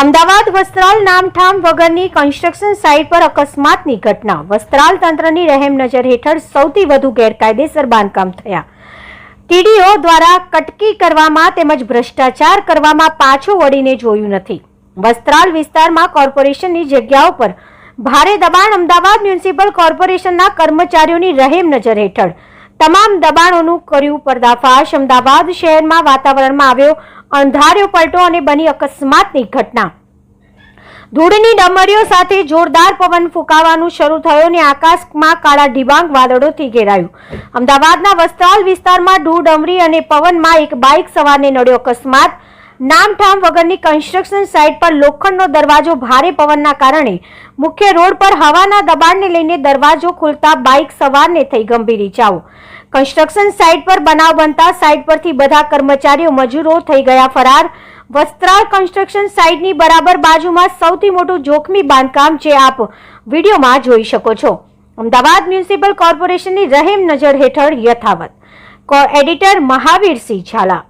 અમદાવાદ વસ્ત્રાલ નામઠામ વગરની construction site પર અકસ્માતની ઘટના. વસ્ત્રાલ તંત્રની રહેમ નજર હેઠળ સૌથી વધુ ગેરકાયદેસર બાંધકામ થયા. ટીડીઓ દ્વારા કટકી કરવામાં તેમજ ભ્રષ્ટાચાર કરવામાં પાછું વળીને જોયું નથી. વસ્ત્રાલ વિસ્તારમાં કોર્પોરેશનની જગ્યાઓ પર ભારે દબાણ અમદાવાદ મ્યુનિસિપલ કોર્પોરેશનના કર્મચારીઓની રહેમ નજર હેઠળ. તમામ દબાણોનું કર્યું પર્દાફાશ. અમદાવાદ શહેરમાં વાતાવરણમાં આવ્યો અંધાર્યો પલટો અને બની અકસ્માતની ઘટના. ધૂળની ડમરીઓ સાથે જોરદાર પવન ફૂંકાવાનું શરૂ થયો અને આકાશમાં કાળા ડિબાંગ વાદળોથી ઘેરાયું અમદાવાદના વસ્ત્રાલ વિસ્તારમાં ધૂળ, ડમરી અને પવનમાં એક બાઇક સવારને નડ્યો અકસ્માત. નામઠામ વગરની કન્સ્ટ્રક્શન સાઇટ પર લોખંડનો દરવાજો ભારે પવનના કારણે મુખ્ય રોડ પર હવાના દબાણને લઈને દરવાજો ખુલતા બાઇક સવારને થઈ ગંભીર ઇજાઓ કન્સ્ટ્રક્શન સાઇટ પર બનાવ બનતા સાઇટ પરથી બધા કર્મચારીઓ મજૂરો થઈ ગયા ફરાર. વસ્ત્રાલ કન્સ્ટ્રક્શન સાઇટની બરાબર બાજુમાં સૌથી મોટું જોખમી બાંધકામ જે આપ વિડીયોમાં જોઈ શકો છો. અમદાવાદ મ્યુનિસિપલ કોર્પોરેશનની રહેમ નજર હેઠળ યથાવત. એડિટર મહાવીરસિંહ ઝાલા.